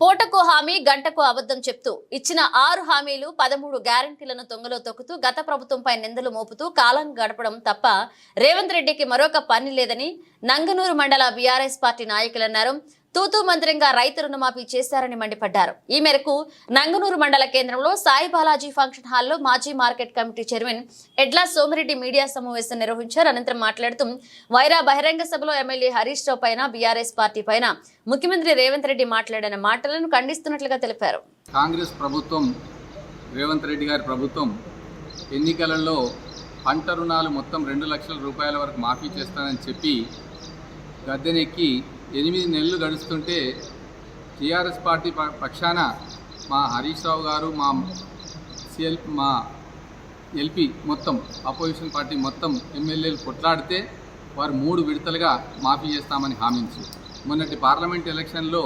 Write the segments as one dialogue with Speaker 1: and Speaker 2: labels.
Speaker 1: పూటకు హామీ గంటకు అబద్ధం చెప్తూ ఇచ్చిన ఆరు హామీలు పదమూడు గ్యారంటీలను తొంగలో తొక్కుతూ గత ప్రభుత్వంపై నిందలు మోపుతూ కాలం గడపడం తప్ప రేవంత్ రెడ్డికి మరొక పని లేదని నంగనూరు మండల బీఆర్ఎస్ పార్టీ నాయకులన్నారు తూతూ మంత్రంగా రైతు రుణమాఫీ చేశారని మండిపడ్డారు. ఈ మేరకు నంగనూరు మండల కేంద్రంలో సాయి బాలాజీ ఫంక్షన్ హాల్లో మాజీ market committee chairman Edla Somireddy media సమావేశం నిర్వహించారు. అనంతరం మాట్లాడుతూ వైరా బహిరంగ సభలో ఎమ్మెల్యే హరీష్ రావు పైన బీఆర్ఎస్ పార్టీ పైన ముఖ్యమంత్రి రేవంత్ రెడ్డి మాట్లాడిన మాటలను ఖండిస్తున్నట్లుగా తెలిపారు.
Speaker 2: కాంగ్రెస్ ప్రభుత్వం రేవంత్ రెడ్డి గారి ప్రభుత్వం ఎన్నికలలో పంట రుణాలు మొత్తం రెండు లక్షల రూపాయల వరకు మాఫీ చేస్తానని చెప్పి గద్దెనెక్కి ఎనిమిది నెలలు గడుస్తుంటే టీఆర్ఎస్ పార్టీ ప- పక్షాన మా హరీష్ రావు గారు మా సిఎల్ మా ఎల్పి మొత్తం అపోజిషన్ పార్టీ మొత్తం ఎమ్మెల్యేలు కొట్లాడితే వారు మూడు విడతలుగా మాఫీ చేస్తామని హామీంచి మొన్నటి పార్లమెంట్ ఎలక్షన్లో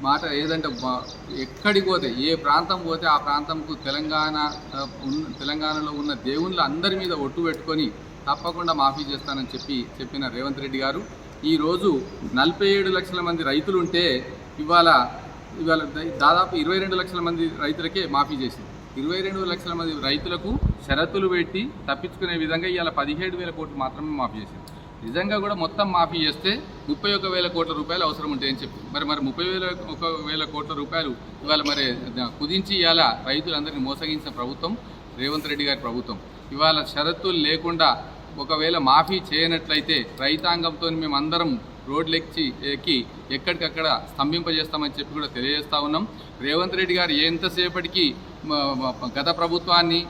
Speaker 2: మాట ఏదంటే ఎక్కడికి పోతే ఏ ప్రాంతం పోతే ఆ ప్రాంతంకు తెలంగాణ ఉన్న తెలంగాణలో ఉన్న దేవుళ్ళ అందరి మీద ఒట్టు పెట్టుకొని తప్పకుండా మాఫీ చేస్తానని చెప్పి చెప్పిన రేవంత్ రెడ్డి గారు ఈరోజు నలభై ఏడు లక్షల మంది రైతులు ఉంటే ఇవాళ ఇవాళ దాదాపు ఇరవై రెండు లక్షల మంది రైతులకే మాఫీ చేసింది. ఇరవై రెండు లక్షల మంది రైతులకు షరతులు పెట్టి తప్పించుకునే విధంగా ఇవాళ పదిహేడు వేల కోట్లు మాత్రమే మాఫీ చేసింది. నిజంగా కూడా మొత్తం మాఫీ చేస్తే ముప్పై ఒక వేల కోట్ల రూపాయలు అవసరం ఉంటాయని చెప్పి. మరి మరి ముప్పై వేల ఒక వేల కోట్ల రూపాయలు ఇవాళ మరి కుదించి ఇవాళ రైతులందరినీ మోసగించిన ప్రభుత్వం రేవంత్ రెడ్డి గారి ప్రభుత్వం. ఇవాళ షరతులు లేకుండా ఒకవేళ మాఫీ చేయనట్లయితే రైతాంగంతో మేమందరం రోడ్లెక్కి ఎక్కి ఎక్కడికక్కడ స్తంభింపజేస్తామని చెప్పి కూడా తెలియజేస్తా ఉన్నాం. రేవంత్ రెడ్డి గారు ఎంతసేపటికి గత ప్రభుత్వాన్ని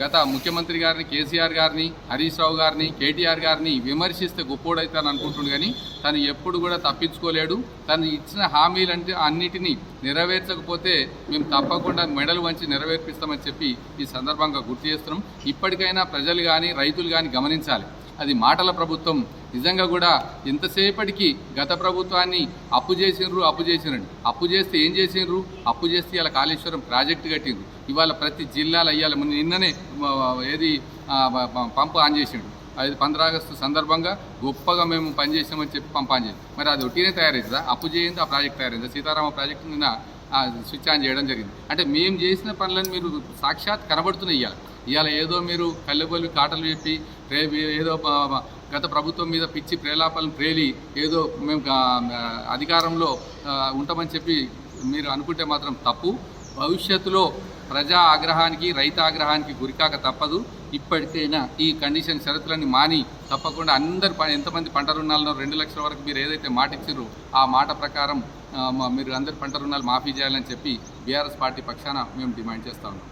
Speaker 2: గత ముఖ్యమంత్రి గారిని కేసీఆర్ గారిని హరీష్ రావు గారిని కేటీఆర్ గారిని విమర్శిస్తే గొప్పోడైతాను అనుకుంటుండు కానీ తను ఎప్పుడు కూడా తప్పించుకోలేడు. తను ఇచ్చిన హామీలంటే అన్నిటినీ నెరవేర్చకపోతే మేము తప్పకుండా మెడలు వంచి నెరవేర్పిస్తామని చెప్పి ఈ సందర్భంగా గుర్తు చేస్తున్నాం. ఇప్పటికైనా ప్రజలు కానీ రైతులు కానీ గమనించాలి. అది మాటల ప్రభుత్వం నిజంగా కూడా ఇంతసేపటికి గత ప్రభుత్వాన్ని అప్పు చేసిండ్రు అప్పు చేసినండి అప్పు చేస్తే ఏం చేసిండ్రు? అప్పు చేస్తే ఇలా కాళేశ్వరం ప్రాజెక్టు కట్టిండ్రు. ఇవాళ ప్రతి జిల్లాలో అయ్యాలి మొన్న నిన్ననే ఏది పంపు ఆన్ చేసిండు అది పంద్ర ఆగస్టు సందర్భంగా గొప్పగా మేము పనిచేసామని చెప్పి పంపు ఆన్ చేసి మరి అది ఒట్టినే తయారైందా? అప్పు చేయింది? ఆ ప్రాజెక్ట్ తయారైందా? సీతారామ ప్రాజెక్టు నిన్న స్విచ్ ఆన్ చేయడం జరిగింది. అంటే మేము చేసిన పనులను మీరు సాక్షాత్ కనబడుతున్నాయి ఇవాళ. ఇవాళ ఏదో మీరు కళ్ళెబొల్లి కాటలు చెప్పి రేపు ఏదో గత ప్రభుత్వం మీద పిచ్చి ప్రేలాపాలను ప్రేలి ఏదో మేము అధికారంలో ఉంటామని చెప్పి మీరు అనుకుంటే మాత్రం తప్పు. భవిష్యత్తులో ప్రజా ఆగ్రహానికి రైత ఆగ్రహానికి గురికాక తప్పదు. ఇప్పటికైనా ఈ కండిషన్ షరతులన్నీ మాని తప్పకుండా అందరు ప- ఎంతమంది పంట రుణాలను రెండు లక్షల వరకు మీరు ఏదైతే మాట ఇచ్చారో ఆ మాట ప్రకారం మీరు అందరి పంట రుణాలు మాఫీ చేయాలని చెప్పి బీఆర్ఎస్ పార్టీ పక్షాన మేము డిమాండ్ చేస్తా ఉన్నాం.